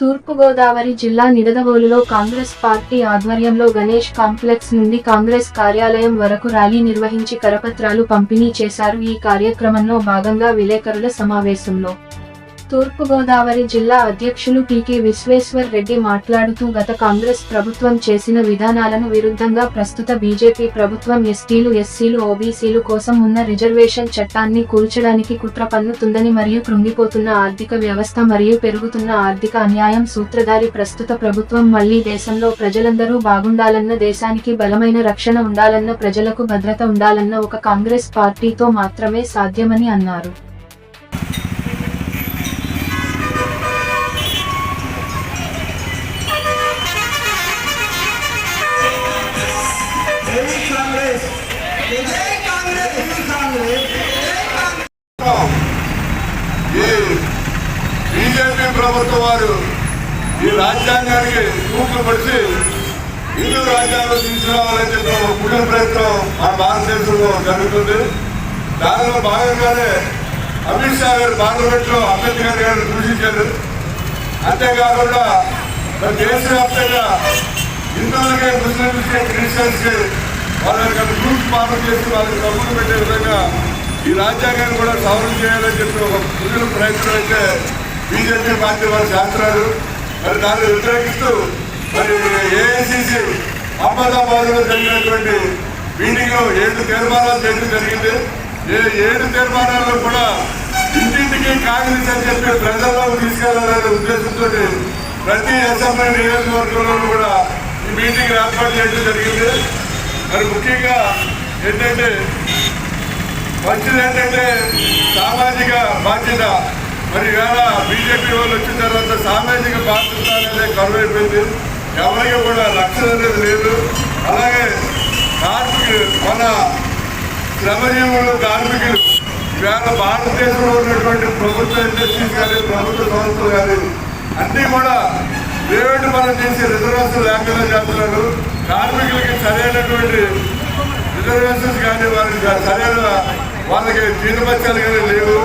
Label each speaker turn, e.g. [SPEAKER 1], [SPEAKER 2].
[SPEAKER 1] తూర్పుగోదావరి జిల్లా నిడదవోలులో కాంగ్రెస్ పార్టీ ఆధ్వర్యంలో గణేష్ కాంప్లెక్స్ నుండి కాంగ్రెస్ కార్యాలయం వరకు ర్యాలీ నిర్వహించి కరపత్రాలు పంపిణీ చేశారు. ఈ కార్యక్రమంలో భాగంగా విలేకరుల సమావేశంలో తూర్పుగోదావరి జిల్లా అధ్యక్షులు టీకే విశ్వేశ్వర్ రెడ్డి మాట్లాడుతూ గత కాంగ్రెస్ ప్రభుత్వం చేసిన విధానాలను విరుద్ధంగా ప్రస్తుత బీజేపీ ప్రభుత్వం ఎస్టీలు ఎస్సీలు ఓబీసీలు కోసం ఉన్న రిజర్వేషన్ చట్టాన్ని కూల్చడానికి కుట్ర పన్నుతుందని మరియు కృంగిపోతున్న ఆర్థిక వ్యవస్థ మరియు పెరుగుతున్న ఆర్థిక అన్యాయం సూత్రధారి ప్రస్తుత ప్రభుత్వం మళ్ళీ దేశంలో ప్రజలందరూ బాగుండాలన్న దేశానికి బలమైన రక్షణ ఉండాలన్న ప్రజలకు భద్రత ఉండాలన్న ఒక కాంగ్రెస్ పార్టీతో మాత్రమే సాధ్యమని అన్నారు.
[SPEAKER 2] జై కాంగ్రెస్. జై కాంగ్రెస్. జై కాంగ్రెస్.
[SPEAKER 3] ఈ బీజేపీ ప్రభుత్వం వారు ఈ రాజ్యాంగానికి తూట్లు పడిచి హిందూ రాజ్యాంగం తీసుకురావాలని చెప్పి ఒక కుటుంబ ప్రయత్నం మన భారతదేశంలో జరుగుతుంది. దానిలో భాగంగానే అమిత్ షా గారు పార్లమెంట్లో అంబేద్కర్ గారిని సూచించారు అంతేకాకుండా దేశవ్యాప్తంగా ఇంతలాగే ముస్లింలకి క్రిస్టియన్స్ వాళ్ళ యొక్క గ్రూప్ ఫార్మ్ చేసి వాళ్ళకి డబ్బులు పెట్టే విధంగా ఈ రాజ్యాంగాన్ని కూడా సవరణ చేయాలని చెప్పి ఒక ప్రజల ప్రయత్నం అయితే బీజేపీ పార్టీ వాళ్ళు చేస్తున్నారు. మరి దాన్ని వ్యతిరేకిస్తూ మరి ఏఐసిసి అహ్మదాబాద్లో జరిగినటువంటి మీటింగ్లో ఏడు తీర్మానాలు చేయడం జరిగింది. ఏ ఏడు తీర్మానాల్లో కూడా ఇంటింటికి కాంగ్రెస్ అని చెప్పి ప్రజల్లోకి తీసుకెళ్ళాలనే ఉద్దేశంతో ప్రతి అసెంబ్లీ నియోజకవర్గంలో కూడా ఈ మీటింగ్ ఏర్పాటు చేయడం జరిగింది. మరి ముఖ్యంగా ఏంటంటే మంచిది ఏంటంటే సామాజిక బాధ్యత. మరి ఇవాళ బీజేపీ వాళ్ళు వచ్చిన తర్వాత సామాజిక బాధ్యత అనేది కరువైపోయింది. ఎవరికి కూడా లక్ష్యం అనేది లేదు. అలాగే కార్మికులు మన శ్రమజీవులు కార్మికులు ఇవాళ భారతదేశంలో ఉన్నటువంటి ప్రభుత్వ ఇండస్ట్రీస్ కానీ ప్రభుత్వ సంస్థలు కానీ అన్నీ కూడా ఏమిటి మనం చేసి రిజర్వేషన్ లేకుండా చేస్తున్నారు? కార్మికులకి సరైనటువంటి రిజర్వేషన్స్ కానీ వారికి సరైన వాళ్ళకి జీతపత్యాలు కానీ లేవు.